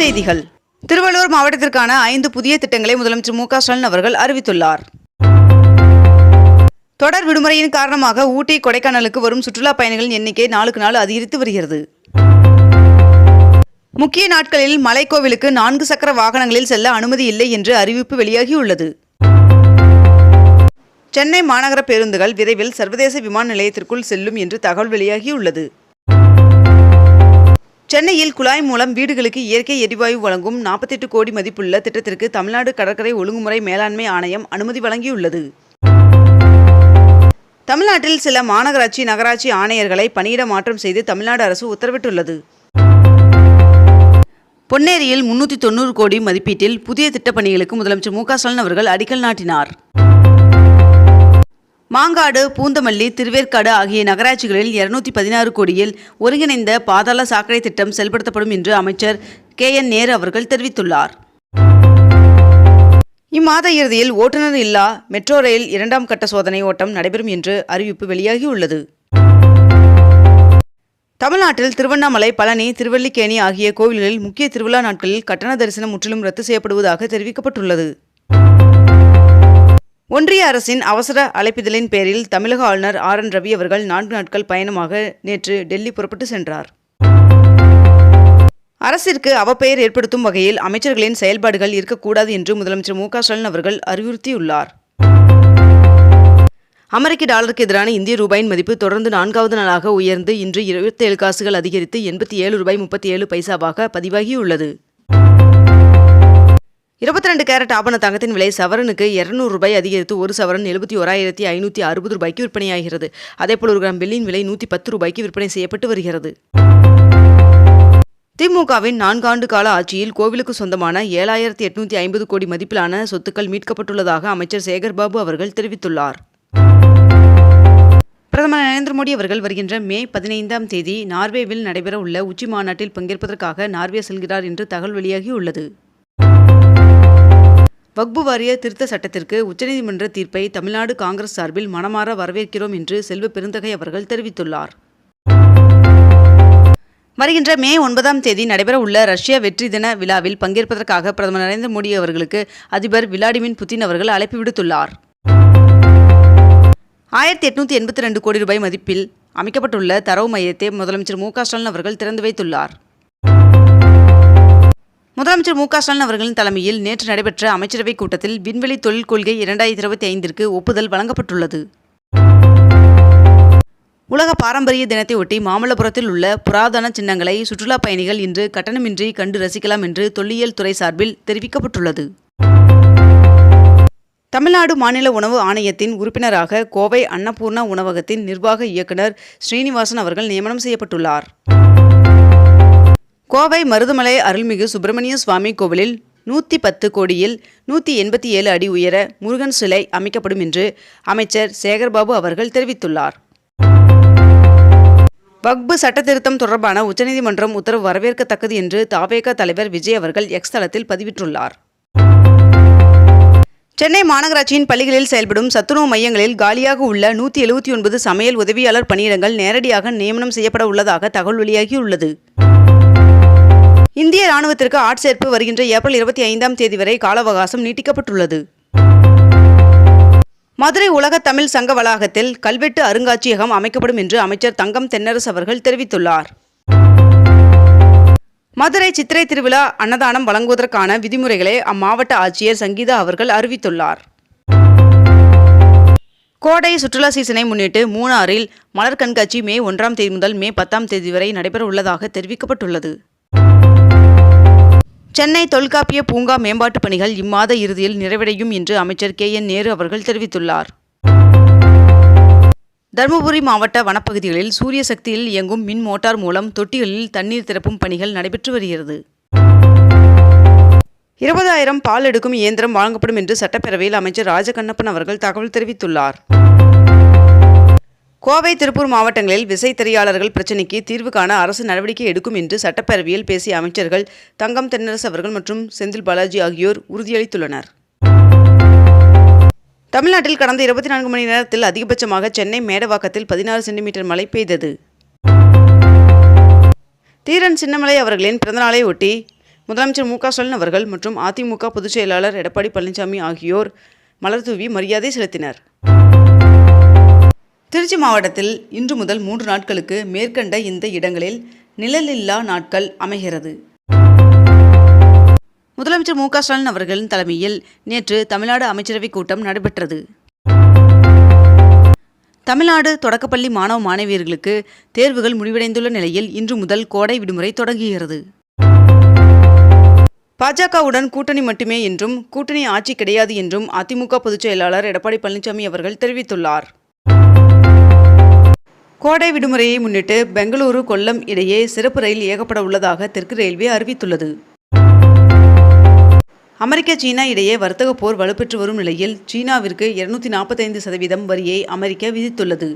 செய்திகள். திருவள்ளூர் மாவட்டத்திற்கான ஐந்து புதிய திட்டங்களை முதலமைச்சர் மு ஸ்டாலின் அவர்கள் அறிவித்துள்ளார். தொடர் விடுமுறையின் காரணமாக ஊட்டி கொடைக்கானலுக்கு வரும் சுற்றுலா பயணிகளின் எண்ணிக்கை நாளுக்கு நாள் அதிகரித்து வருகிறது. முக்கிய நாட்களில் மலைக்கோவிலுக்கு நான்கு சக்கர வாகனங்களில் செல்ல அனுமதி இல்லை என்று அறிவிப்பு வெளியாகியுள்ளது. சென்னை மாநகர பேருந்துகள் விரைவில் சர்வதேச விமான நிலையத்திற்குள் செல்லும் என்று தகவல் வெளியாகியுள்ளது. சென்னையில் குழாய் மூலம் வீடுகளுக்கு இயற்கை எரிவாயு வழங்கும் 48 கோடி மதிப்புள்ள திட்டத்திற்கு தமிழ்நாடு கடற்கரை ஒழுங்குமுறை மேலாண்மை ஆணையம் அனுமதி வழங்கியுள்ளது. தமிழ்நாட்டில் சில மாநகராட்சி நகராட்சி ஆணையர்களை பணியிட மாற்றம் செய்து தமிழ்நாடு அரசு உத்தரவிட்டுள்ளது. பொன்னேரியில் முன்னூற்றி தொண்ணூறு கோடி மதிப்பீட்டில் புதிய திட்டப் பணிகளுக்கு முதலமைச்சர் மு க ஸ்டாலின் அவர்கள் அடிக்கல் நாட்டினார். மாங்காடு பூந்தமல்லி திருவேற்காடு ஆகிய நகராட்சிகளில் இருநூத்தி பதினாறு கோடியில் ஒருங்கிணைந்த பாதாள சாக்கடை திட்டம் செயல்படுத்தப்படும் என்று அமைச்சர் கே. என். நேரு அவர்கள் தெரிவித்துள்ளார். இம்மாத இறுதியில் ஓட்டுநர் இல்லா மெட்ரோ ரயில் இரண்டாம் கட்ட சோதனை ஓட்டம் நடைபெறும் என்று அறிவிப்பு வெளியாகியுள்ளது. தமிழ்நாட்டில் திருவண்ணாமலை பழனி திருவல்லிக்கேணி ஆகிய கோவில்களில் முக்கிய திருவிழா நாட்களில் கட்டண தரிசனம் முற்றிலும் ரத்து செய்யப்படுவதாக தெரிவிக்கப்பட்டுள்ளது. ஒன்றிய அரசின் அவசர அழைப்பிதழின் பேரில் தமிழக ஆளுநர் ஆர் என் ரவி அவர்கள் நான்கு நாட்கள் பயணமாக நேற்று டெல்லி புறப்பட்டு சென்றார். அரசிற்கு அவப்பெயர் ஏற்படுத்தும் வகையில் அமைச்சர்களின் செயல்பாடுகள் இருக்கக்கூடாது என்று முதலமைச்சர் மு க ஸ்டாலின் அவர்கள் அறிவுறுத்தியுள்ளார். அமெரிக்க டாலருக்கு எதிரான இந்திய ரூபாயின் மதிப்பு தொடர்ந்து நான்காவது நாளாக உயர்ந்து இன்று இருபத்தேழு காசுகள் அதிகரித்து எண்பத்தி ஏழு ரூபாய் முப்பத்தி ஏழு பைசாவாக பதிவாகியுள்ளது. இருபத்தி ரெண்டு கேரட் ஆபண தங்கத்தின் விலை சவரனுக்கு இருநூறு ரூபாய் அதிகரித்து ஒரு சவரன் எழுபத்தி ஓராயிரத்தி ஐநூற்றி அறுபது ரூபாய்க்கு விற்பனையாகிறது. அதேபோல் ஒரு கிராம் வெள்ளியின் விலை நூற்றி பத்து ரூபாய்க்கு விற்பனை செய்யப்பட்டு வருகிறது. திமுகவின் நான்காண்டு கால ஆட்சியில் கோவிலுக்கு சொந்தமான ஏழாயிரத்தி எட்நூத்தி ஐம்பது கோடி மதிப்பிலான சொத்துக்கள் மீட்கப்பட்டுள்ளதாக அமைச்சர் சேகர்பாபு அவர்கள் தெரிவித்துள்ளார். பிரதமர் நரேந்திர மோடி அவர்கள் வருகின்ற மே பதினைந்தாம் தேதி நார்வேவில் நடைபெற உள்ள உச்சி மாநாட்டில் பங்கேற்பதற்காக நார்வே செல்கிறார் என்று தகவல் வெளியாகியுள்ளது. வக்பு வாரிய திருத்த சட்டத்திற்கு உச்சநீதிமன்ற தீர்ப்பை தமிழ்நாடு காங்கிரஸ் சார்பில் மனமாற வரவேற்கிறோம் என்று செல்வ பெருந்தகை அவர்கள் தெரிவித்துள்ளார். வருகின்ற மே ஒன்பதாம் தேதி நடைபெற உள்ள ரஷ்ய வெற்றி தின விழாவில் பங்கேற்பதற்காக பிரதமர் நரேந்திர மோடி அவர்களுக்கு அதிபர் விளாடிமிர் புதின் அவர்கள் அழைப்பு விடுத்துள்ளார். ஆயிரத்தி எட்நூத்தி எண்பத்தி ரெண்டு கோடி ரூபாய் மதிப்பில் அமைக்கப்பட்டுள்ள தரவு மையத்தை முதலமைச்சர் மு க ஸ்டாலின் அவர்கள் திறந்து வைத்துள்ளார். முதலமைச்சர் மு க ஸ்டாலின் அவர்களின் தலைமையில் நேற்று நடைபெற்ற அமைச்சரவைக் கூட்டத்தில் விண்வெளி தொழில் கொள்கை இரண்டாயிரத்தி இருபத்தி ஐந்திற்கு ஒப்புதல் வழங்கப்பட்டுள்ளது. உலக பாரம்பரிய தினத்தையொட்டி மாமல்லபுரத்தில் உள்ள புராதன சின்னங்களை சுற்றுலா பயணிகள் இன்று கட்டணமின்றி கண்டு ரசிக்கலாம் என்று தொல்லியல் துறை சார்பில் தெரிவிக்கப்பட்டுள்ளது. தமிழ்நாடு மாநில உணவு ஆணையத்தின் உறுப்பினராக கோவை அன்னபூர்ணா உணவகத்தின் நிர்வாக இயக்குனர் ஸ்ரீனிவாசன் அவர்கள் நியமனம் செய்யப்பட்டுள்ளார். கோவை மருதுமலை அருள்மிகு சுப்பிரமணிய சுவாமி கோவிலில் நூற்றி பத்து கோடியில் நூற்றி எண்பத்தி ஏழு அடி உயர முருகன் சிலை அமைக்கப்படும் என்று அமைச்சர் சேகர்பாபு அவர்கள் தெரிவித்துள்ளார். வக்பு சட்டத்திருத்தம் தொடர்பான உச்சநீதிமன்றம் உத்தரவு வரவேற்கத்தக்கது என்று தாவேக தலைவர் விஜய் அவர்கள் எக்ஸ் தளத்தில் பதிவிட்டுள்ளார். சென்னை மாநகராட்சியின் பள்ளிகளில் செயல்படும் சத்துணவு மையங்களில் காலியாக உள்ள நூற்றி எழுபத்தி ஒன்பது சமையல் உதவியாளர் பணியிடங்கள் நேரடியாக நியமனம் செய்யப்பட உள்ளதாக தகவல் வெளியாகியுள்ளது. இந்திய ராணுவத்திற்கு ஆட்சேர்ப்பு வருகின்ற ஏப்ரல் இருபத்தி ஐந்தாம் தேதி வரை கால அவகாசம் நீட்டிக்கப்பட்டுள்ளது. மதுரை உலக தமிழ் சங்க வளாகத்தில் கல்வெட்டு அருங்காட்சியகம் அமைக்கப்படும் என்று அமைச்சர் தங்கம் தென்னரசு அவர்கள் தெரிவித்துள்ளார். மதுரை சித்திரை திருவிழா அன்னதானம் வழங்குவதற்கான விதிமுறைகளை அம்மாவட்ட ஆட்சியர் சங்கீதா அவர்கள் அறிவித்துள்ளார். கோடை சுற்றுலா சீசனை முன்னிட்டு மூணாறில் மலர் கண்காட்சி மே ஒன்றாம் தேதி முதல் மே பத்தாம் தேதி வரை நடைபெற உள்ளதாக தெரிவிக்கப்பட்டுள்ளது. சென்னை தொல்காப்பிய பூங்கா மேம்பாட்டுப் பணிகள் இம்மாத இறுதியில் நிறைவடையும் என்று அமைச்சர் கே. என். நேரு அவர்கள் தெரிவித்துள்ளார். தருமபுரி மாவட்ட வனப்பகுதிகளில் சூரிய சக்தியில் இயங்கும் மின் மோட்டார் மூலம் தொட்டிகளில் தண்ணீர் திறப்பும் பணிகள் நடைபெற்று வருகிறது. இருபதாயிரம் பால் எடுக்கும் இயந்திரம் வழங்கப்படும் என்று சட்டப்பேரவையில் அமைச்சர் ராஜகண்ணப்பன் அவர்கள் தகவல் தெரிவித்துள்ளார். கோவை திருப்பூர் மாவட்டங்களில் விசைத்தறியாளர்கள் பிரச்சினைக்கு தீர்வு காண அரசு நடவடிக்கை எடுக்கும் என்று சட்டப்பேரவையில் பேசிய அமைச்சர்கள் தங்கம் தென்னரசு அவர்கள் மற்றும் செந்தில் பாலாஜி ஆகியோர் உறுதியளித்துள்ளனர். தமிழ்நாட்டில் கடந்த இருபத்தி நான்கு மணி நேரத்தில் அதிகபட்சமாக சென்னை மேடவாக்கத்தில் பதினாறு சென்டிமீட்டர் மழை பெய்தது. தீரன் சின்னமலை அவர்களின் பிறந்தநாளை ஒட்டி முதலமைச்சர் மு க ஸ்டாலின் அவர்கள் மற்றும் அதிமுக பொதுச் செயலாளர் எடப்பாடி பழனிசாமி ஆகியோர் மலர் தூவி மரியாதை செலுத்தினர். திருச்சி மாவட்டத்தில் இன்று முதல் மூன்று நாட்களுக்கு மேற்கண்ட இந்த இடங்களில் நிழலில்லா நாட்கள் அமைகிறது. முதலமைச்சர் மு க ஸ்டாலின் அவர்களின் தலைமையில் நேற்று தமிழ்நாடு அமைச்சரவைக் கூட்டம் நடைபெற்றது. தமிழ்நாடு தொடக்கப்பள்ளி மாணவ மாணவியர்களுக்கு தேர்வுகள் முடிவடைந்துள்ள நிலையில் இன்று முதல் கோடை விடுமுறை தொடங்குகிறது. பாஜகவுடன் கூட்டணி மட்டுமே என்றும் கூட்டணி ஆட்சி கிடையாது என்றும் அதிமுக பொதுச் செயலாளர் எடப்பாடி பழனிசாமி அவர்கள் தெரிவித்துள்ளார். கோடை விடுமுறையை முன்னிட்டு பெங்களூரு கொல்லம் இடையே சிறப்பு ரயில் இயக்கப்பட உள்ளதாக தெற்கு ரயில்வே அறிவித்துள்ளது. அமெரிக்க சீனா இடையே வர்த்தக போர் வலுப்பெற்று வரும் நிலையில் சீனாவிற்கு இருநூத்தி நாற்பத்தைந்து சதவீதம் வரியை அமெரிக்கா விதித்துள்ளது.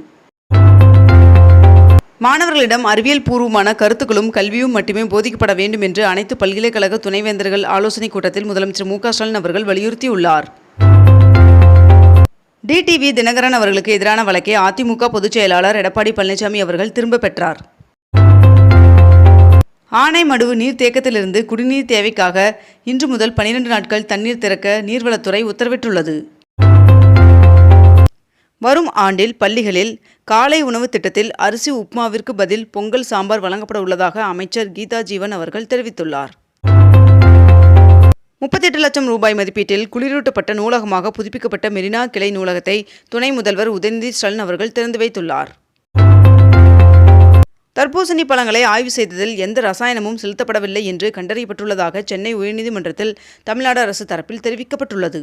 மாணவர்களிடம் அறிவியல் பூர்வமான கருத்துக்களும் கல்வியும் மட்டுமே போதிக்கப்பட வேண்டும் என்று அனைத்து பல்கலைக்கழக துணைவேந்தர்கள் ஆலோசனைக் கூட்டத்தில் முதலமைச்சர் மு க ஸ்டாலின் அவர்கள் வலியுறுத்தியுள்ளார். டிடிவி தினகரன் அவர்களுக்கு எதிரான வழக்கை அதிமுக பொதுச் செயலாளர் எடப்பாடி பழனிசாமி அவர்கள் திரும்ப பெற்றார். ஆனைமடுவு நீர்த்தேக்கத்திலிருந்து குடிநீர் தேவைக்காக இன்று முதல் பனிரெண்டு நாட்கள் தண்ணீர் திறக்க நீர்வளத்துறை உத்தரவிட்டுள்ளது. வரும் ஆண்டில் பள்ளிகளில் காலை உணவு திட்டத்தில் அரிசி உப்மாவிற்கு பதில் பொங்கல் சாம்பார் வழங்கப்பட உள்ளதாக அமைச்சர் கீதா ஜீவன் அவர்கள் தெரிவித்துள்ளார். முப்பத்தெட்டு லட்சம் ரூபாய் மதிப்பீட்டில் குளிரூட்டப்பட்ட நூலகமாக புதுப்பிக்கப்பட்ட மெரினா கிளை நூலகத்தை துணை முதல்வர் உதயநிதி ஸ்டாலின் அவர்கள் திறந்து வைத்துள்ளார். தர்பூசணி பழங்களை ஆய்வு செய்ததில் எந்த ரசாயனமும் செலுத்தப்படவில்லை என்று கண்டறியப்பட்டுள்ளதாக சென்னை உயர்நீதிமன்றத்தில் தமிழ்நாடு அரசு தரப்பில் தெரிவிக்கப்பட்டுள்ளது.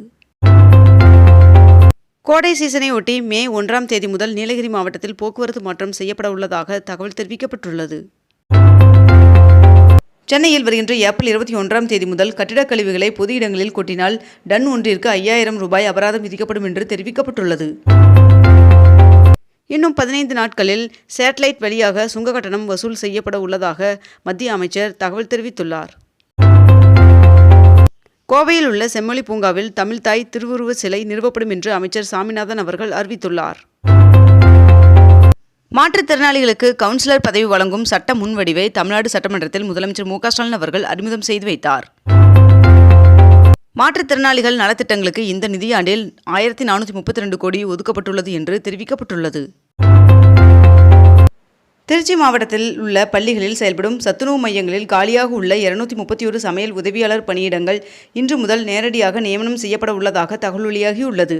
கோடை சீசனை ஒட்டி மே ஒன்றாம் தேதி முதல் நீலகிரி மாவட்டத்தில் போக்குவரத்து மாற்றம் செய்யப்பட உள்ளதாக தகவல் தெரிவிக்கப்பட்டுள்ளது. சென்னையில் வருகின்ற ஏப்ரல் இருபத்தி ஒன்றாம் தேதி முதல் கட்டிடக் கழிவுகளை பொது இடங்களில் கொட்டினால் டன் ஒன்றிற்கு ஐயாயிரம் ரூபாய் அபராதம் விதிக்கப்படும் என்று தெரிவிக்கப்பட்டுள்ளது. இன்னும் பதினைந்து நாட்களில் சேட்டலைட் வழியாக சுங்க கட்டணம் வசூல் செய்யப்பட உள்ளதாக மத்திய அமைச்சர் தகவல் தெரிவித்துள்ளார். கோவையில் உள்ள செம்மொழி பூங்காவில் தமிழ்தாய் திருவுருவ சிலை நிறுவப்படும் என்று அமைச்சர் சாமிநாதன் அவர்கள் அறிவித்துள்ளார். மாற்றுத்திறனாளிகளுக்கு கவுன்சிலர் பதவி வழங்கும் சட்ட முன்வடிவை தமிழ்நாடு சட்டமன்றத்தில் முதலமைச்சர் மு க ஸ்டாலின் அவர்கள் அறிமுகம் செய்து வைத்தார். மாற்றுத்திறனாளிகள் நலத்திட்டங்களுக்கு இந்த நிதியாண்டில் ஆயிரத்தி நானூற்றி முப்பத்தி ரெண்டு கோடி ஒதுக்கப்பட்டுள்ளது என்று தெரிவிக்கப்பட்டுள்ளது. திருச்சி மாவட்டத்தில் உள்ள பள்ளிகளில் செயல்படும் சத்துணவு மையங்களில் காலியாக உள்ள இருநூத்தி முப்பத்தி ஒரு சமையல் உதவியாளர் பணியிடங்கள் இன்று முதல் நேரடியாக நியமனம் செய்யப்பட உள்ளதாக தகவல் வெளியாகியுள்ளது.